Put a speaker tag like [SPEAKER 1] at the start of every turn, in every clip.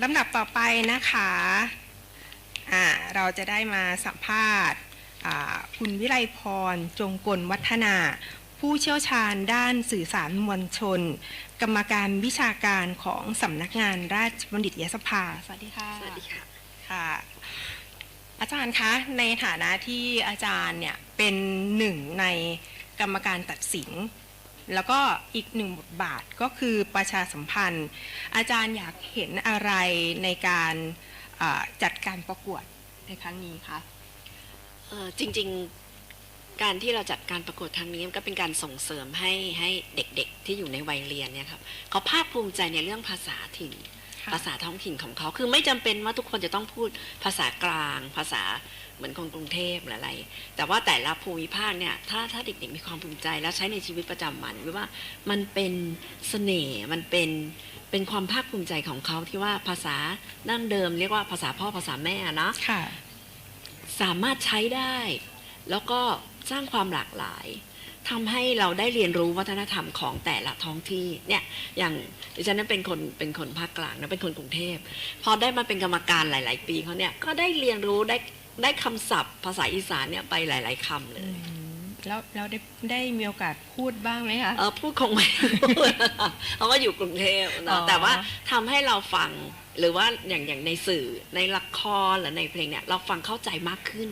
[SPEAKER 1] ลำดับต่อไปนะคะอ่าเราจะได้มาสัมภาษณ์อ่าคุณวิไลพร จงกลวัฒนา ผู้เชี่ยวชาญด้านสื่อสารมวลชน กรรมการวิชาการของสำนักงานราชบัณฑิตยสภา สวัสดีค่ะ
[SPEAKER 2] สวัสดีค่ะ
[SPEAKER 1] ค่ะอาจารย์คะในฐานะที่อาจารย์เนี่ยเป็นหนึ่งในกรรมการตัดสิน แล้วก็อีกหนึ่งบทบาทก็คือประชาสัมพันธ์ อาจารย์อยากเห็นอะไรในการจัดการประกวดในครั้งนี้คะ
[SPEAKER 2] จริงๆการที่เราจัดการประกวดครั้งนี้ก็เป็นการส่งเสริมให้ให้เด็กๆที่อยู่ในวัยเรียนเนี่ยครับเขาภาคภูมิใจในเรื่องภาษาถิ่น ภาษาท้องถิ่นของเขา คือไม่จำเป็นว่าทุกคนจะต้องพูดภาษากลาง ภาษาเหมือนคนกรุงเทพหรืออะไร แต่ว่าแต่ละภูมิภาคเนี่ยถ้าถ้าเด็กๆมีความภูมิใจแล้วใช้ในชีวิตประจำวันหรือว่ามันเป็นเสน่ห์มันเป็นเป็นความภาคภูมิใจของเขาที่ว่าภาษาดั้งเดิม เรียกว่าภาษาพ่อภาษาแม่นะ
[SPEAKER 1] ค่ะ
[SPEAKER 2] สามารถใช้ได้ แล้วก็สร้างความหลากหลาย ทำให้เราได้เรียนรู้วัฒนธรรมของแต่ละท้องที่เนี่ยอย่างดิฉันนั้นเป็นคนเป็นคนภาคกลางนะเป็นคนกรุงเทพพอได้มาเป็นกรรมการหลาย ๆ ปีเขาเนี่ยก็ได้เรียนรู้ได้ได้คำศัพท์ภาษาอีสานเนี่ยไปหลาย ๆคำเลย
[SPEAKER 1] แล้วแล้วได้ได้มีโอกาสพูดบ้างไหมคะ
[SPEAKER 2] เออพูดคงไม่พูดเพราะว่าอยู่กรุงเทพ
[SPEAKER 1] อ๋
[SPEAKER 2] เนาะ
[SPEAKER 1] อ
[SPEAKER 2] แต่ว่าทำให้เราฟังหรือว่าอย่างอย่างในสื่อในละครหรือในเพลงเนี่ยเราฟังเข้าใจมากขึ้น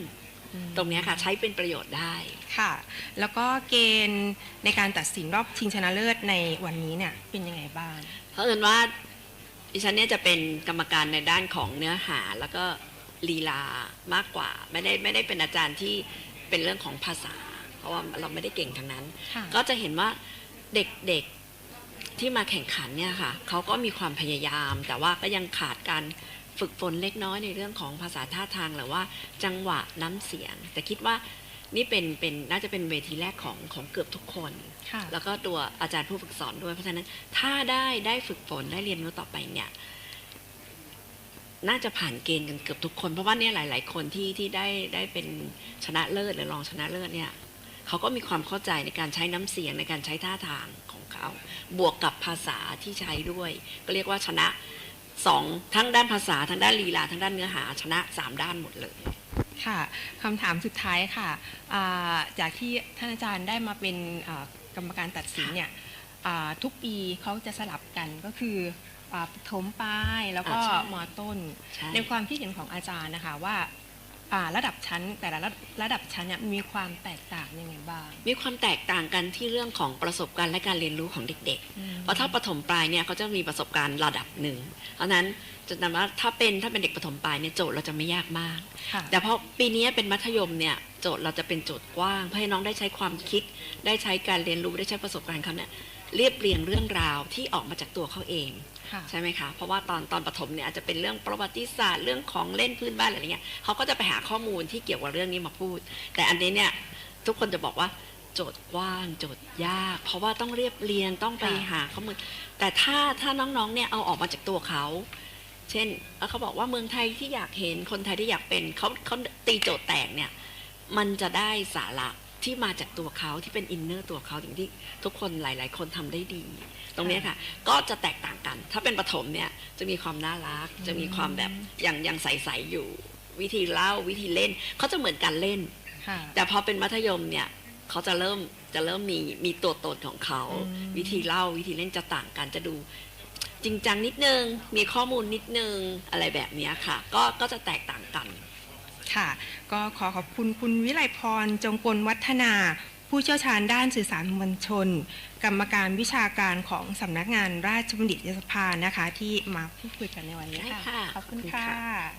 [SPEAKER 2] ตรงเนี้ยค่ะใช้เป็นประโยชน์ได้
[SPEAKER 1] ค่ะ แล้วก็เกณฑ์ในการตัดสินรอบชิงชนะเลิศในวันนี้เนี่ยเป็นยังไงบ้าง
[SPEAKER 2] เพราะเอิญว่าดิฉันเนี่ยจะเป็นกรรมการในด้านของเนื้อหาแล้วก็ลีลามากกว่า ไม่ได้ไม่ได้เป็นอาจารย์ที่เป็นเรื่องของภาษา เพราะว่าเราไม่ได้เก่งทางนั้น
[SPEAKER 1] ค่ะ
[SPEAKER 2] ก็จะเห็นว่าเด็กๆที่มาแข่งขันเนี่ยค่ะเขาก็มีความพยายาม แต่ว่าก็ยังขาดการ ฝึกฝนเล็กน้อยในเรื่องของภาษาท่าทางหรือว่าจังหวะน้ำเสียง แต่คิดว่านี่เป็นเป็นน่าจะเป็นเวทีแรกของของเกือบทุกคน
[SPEAKER 1] ค่ะ
[SPEAKER 2] แล้วก็ตัวอาจารย์ผู้ฝึกสอนด้วย เพราะฉะนั้นถ้าได้ได้ฝึกฝนได้เรียนรู้ต่อไปเนี่ยน่าจะผ่านเกณฑ์กันเกือบทุกคน เพราะว่าเนี่ยหลาย ๆ คนที่ที่ได้ได้เป็นชนะเลิศหรือรองชนะเลิศเนี่ยเขาก็มีความเข้าใจในการใช้น้ำเสียงในการใช้ท่าทางของเขา บวกกับภาษาที่ใช้ด้วย ก็เรียกว่าชนะ สองทั้งด้านภาษาทั้งด้านลีลาทั้งด้านเนื้อหาชนะสามด้านหมดเลย
[SPEAKER 1] ค่ะคำถามสุดท้ายค่ะอ่าจากที่ท่านอาจารย์ได้มาเป็นอ่ากรรมการตัดสินเนี่ยอ่าทุกปีเขาจะสลับกันก็คืออ่าปฐมปลายแล้วก็
[SPEAKER 2] อ่าใช่
[SPEAKER 1] มต้น
[SPEAKER 2] ใช่
[SPEAKER 1] ในความคิดเห็นของอาจารย์นะคะว่าอ่า ระดับชั้นแต่ละระระดับชั้นเนี่ยมีความแตกต่างยังไงบ้าง
[SPEAKER 2] มีความแตกต่างกันที่เรื่องของประสบการณ์และการเรียนรู้ของเด็กๆ
[SPEAKER 1] อืม
[SPEAKER 2] เพราะถ้าปฐมปลายเนี่ยเขาจะมีประสบการณ์ระดับหนึ่ง เพราะฉะนั้นจะนำว่าถ้าเป็นถ้าเป็นเด็กปฐมปลายเนี่ยโจทย์เราจะไม่ยากมาก
[SPEAKER 1] ค่ะ
[SPEAKER 2] แต่พอปีนี้เป็นมัธยมเนี่ยโจทย์เราจะเป็นโจทย์กว้างเพื่อให้น้องได้ใช้ความคิด ได้ใช้การเรียนรู้ได้ใช้ประสบการณ์เขาเนี่ย เรียบเรียงเรื่องราวที่ออกมาจากตัวเขาเอง
[SPEAKER 1] ค่ะ
[SPEAKER 2] ใช่ไหมคะ เพราะว่าตอนตอนปฐมเนี่ยอาจจะเป็นเรื่องประวัติศาสตร์เรื่องของเล่นพื้นบ้านอะไรเงี้ยเขาก็จะไปหาข้อมูลที่เกี่ยวกับเรื่องนี้มาพูด แต่อันนี้เนี่ยทุกคนจะบอกว่าโจทย์กว้างโจทย์ยาก เพราะว่าต้องเรียบเรียงต้องไป
[SPEAKER 1] ค่ะ
[SPEAKER 2] หาข้อมูลแต่ถ้าถ้าน้องๆเนี่ยเอาออกมาจากตัวเขา เช่นเขาบอกว่าเมืองไทยที่อยากเห็นคนไทยที่อยากเป็นเขาเขาตีโจทย์แตกเนี่ยมันจะได้สาระ ที่มาจากตัวเขาที่เป็นอินเนอร์ตัวเขาอย่างที่ทุกคนหลาย ๆ คนทำได้ดี ตรงเนี้ยค่ะ ก็จะแตกต่างกัน ถ้าเป็นปฐมเนี่ยจะมีความน่ารัก จะมีความแบบอย่างยังใส ๆ อยู่ วิธีเล่าวิธีเล่นเขาจะเหมือนการเล่น
[SPEAKER 1] ค่ะ
[SPEAKER 2] แต่พอเป็นมัธยมเนี่ยเขาจะเริ่มจะเริ่มมีมีตัวตนของเขา
[SPEAKER 1] อืม
[SPEAKER 2] วิธีเล่าวิธีเล่นจะต่างกันจะดูจริงจังนิดนึง มีข้อมูลนิดนึงอะไรแบบเนี้ยค่ะ ก็ก็จะแตกต่างกัน
[SPEAKER 1] ค่ะ ก็ขอขอบคุณคุณวิไลพรจงกลวัฒนา ผู้เชี่ยวชาญด้านสื่อสารมวลชน กรรมการวิชาการของสำนักงานราชบัณฑิตยสภานะคะ ที่มาพูดคุยกันในวันนี้
[SPEAKER 2] ได้
[SPEAKER 1] ค่ะ
[SPEAKER 2] ค่ะ
[SPEAKER 1] ขอบคุณ
[SPEAKER 2] ขอบคุณ
[SPEAKER 1] ค่
[SPEAKER 2] ค่ะะ